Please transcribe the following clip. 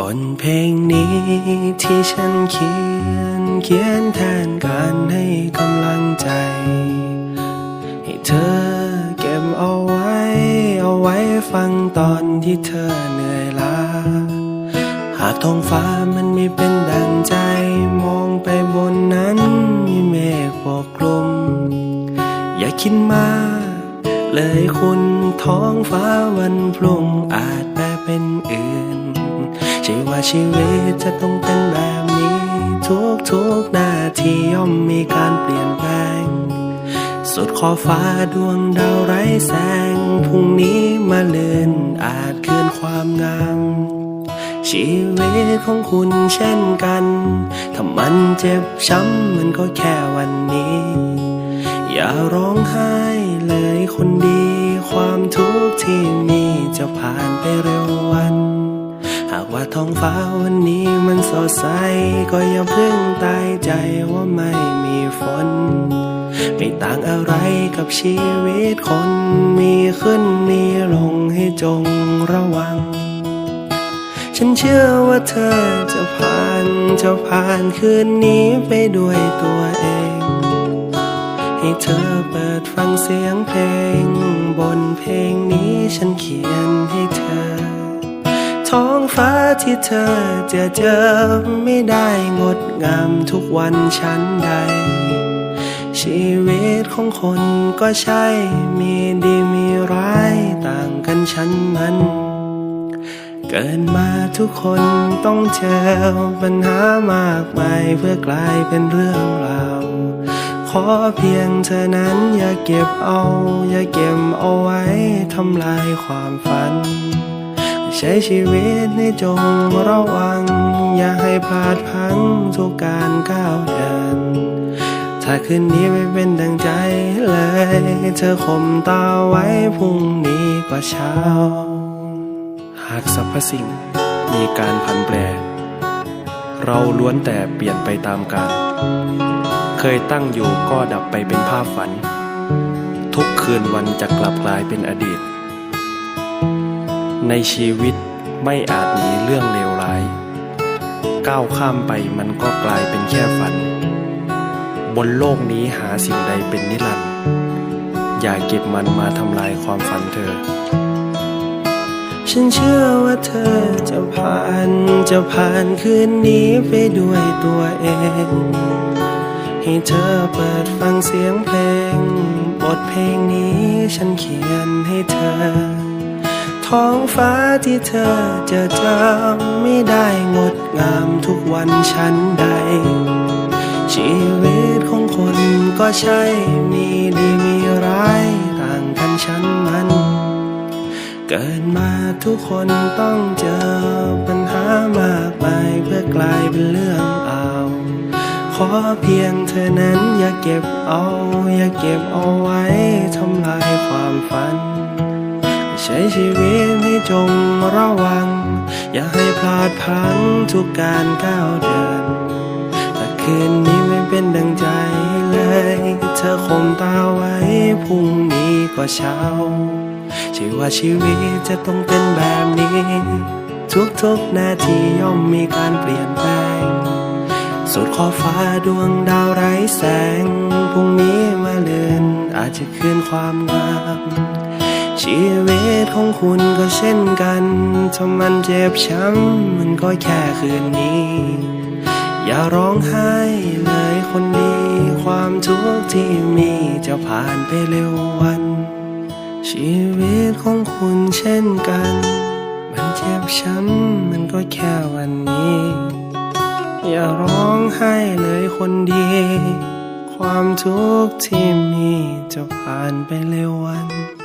บนเพลงนี้ที่ฉันเขียน เขียนแทนการให้กำลังใจ ให้เธอเก็บเอาไว้ เอาไว้ฟังตอนที่เธอเหนื่อยล้า หากท้องฟ้ามันไม่เป็นดังใจ มองไปบนนั้นมีเมฆปกคลุม อย่าคิดมากเลยคุณท้องฟ้าวันพรุ่งอาจแปลเป็นอื่น ใช่ว่าชีวิตจะต้องเป็นแบบนี้ ทุกทุกนาทีย่อมมีการเปลี่ยนแปลง สุดขอบฟ้าดวงดาวไร้แสงพรุ่งนี้มาเลือนอาจคืนความงามชีวิตของคุณเช่นกัน ถ้ามันเจ็บช้ำมันก็แค่วันนี้ อย่าร้องไห้เลยคนดี ความทุกข์ที่มีจะผ่านไปเร็ววันากว่าท้องฟ้าวันนี้มันสดใส ก็อย่าเพิ่งตายใจว่าไม่มีฝน ไม่ต่างอะไรกับชีวิตคน มีขึ้นมีลงให้จงระวัง ฉันเชื่อว่าเธอจะผ่านจะผ่านคืนนี้ไปด้วยตัวเอง ให้เธอเปิดฟังเสียงเพลง บนเพลงนี้ฉันเขียนให้เธอ ท้องฟ้าที่เธอจะเจอไม่ได้งดงามทุกวันฉันใด ชีวิตของคนก็ใช่ มีดีมีร้ายต่างกันฉันมัน เกิดมาทุกคนต้องเจอปัญหามากมายเพื่อกลายเป็นเรื่องราวขอเพียงเธอนั้นอย่าเก็บเอา อย่าเก็บเอาไว้ทำลายความฝัน ใช้ชีวิตให้จงระวัง อย่าให้พลาดพังทุกการก้าวเดิน ถ้าคืนนี้ไม่เป็นดังใจเลย เธอข่มตาไว้พรุ่งนี้ก็เช้า หากสรรพสิ่งมีการผันแปร เราล้วนแต่เปลี่ยนไปตามกาลเคยตั้งอยู่ก็ดับไปเป็นภาพฝัน ทุกคืนวันจะกลับกลายเป็นอดีต ในชีวิตไม่อาจหนีเรื่องเลวร้าย ก้าวข้ามไปมันก็กลายเป็นแค่ฝัน บนโลกนี้หาสิ่งใดเป็นนิรันดร์อย่าเก็บมันมาทำลายความฝันเธอ ฉันเชื่อว่าเธอจะผ่านจะผ่านคืนนี้ไปด้วยตัวเอง ให้เธอเปิดฟังเสียงเพลง บทเพลงนี้ฉันเขียนให้เธอ ท้องฟ้าที่เธอจะจอไม่ได้งดงามทุกวันฉันใด ชีวิตของคนก็ใช่มีดีมีร้ายต่างกันฉันมันเกิดมาทุกคนต้องเจอปัญหามากมายเพื่อกลายเป็นเรื่องเอาวขอเพียงเธอนั้นอย่าเก็บเอา อย่าเก็บเอาไว้ทำลายความฝัน ใช้ชีวิตให้จงระวัง อย่าให้พลาดพังทุกการก้าวเดินถ้าคืนนี้ไม่เป็นดังใจเลย เธอคงตาไว้พรุ่งนี้ก็เช้าใช่ว่าชีวิตจะต้องเป็นแบบนี้ ทุกๆนาทีย่อมมีการเปลี่ยนแปลง สุดขอบฟ้าดวงดาวไร้แสงพรุ่งนี้มาเลือนอาจจะคืนความงาม ชีวิตของคุณก็เช่นกันถ้ามันเจ็บช้ำมันก็แค่คืนนี้ อย่าร้องไห้เลยคนดีความทุกข์ที่มีจะผ่านไปเร็ววัน ชีวิตของคุณเช่นกัน มันเจ็บช้ำมันก็แค่วันนี้ อย่าร้องไห้เลยคนดีความทุกข์ที่มีจะผ่านไปเร็ววัน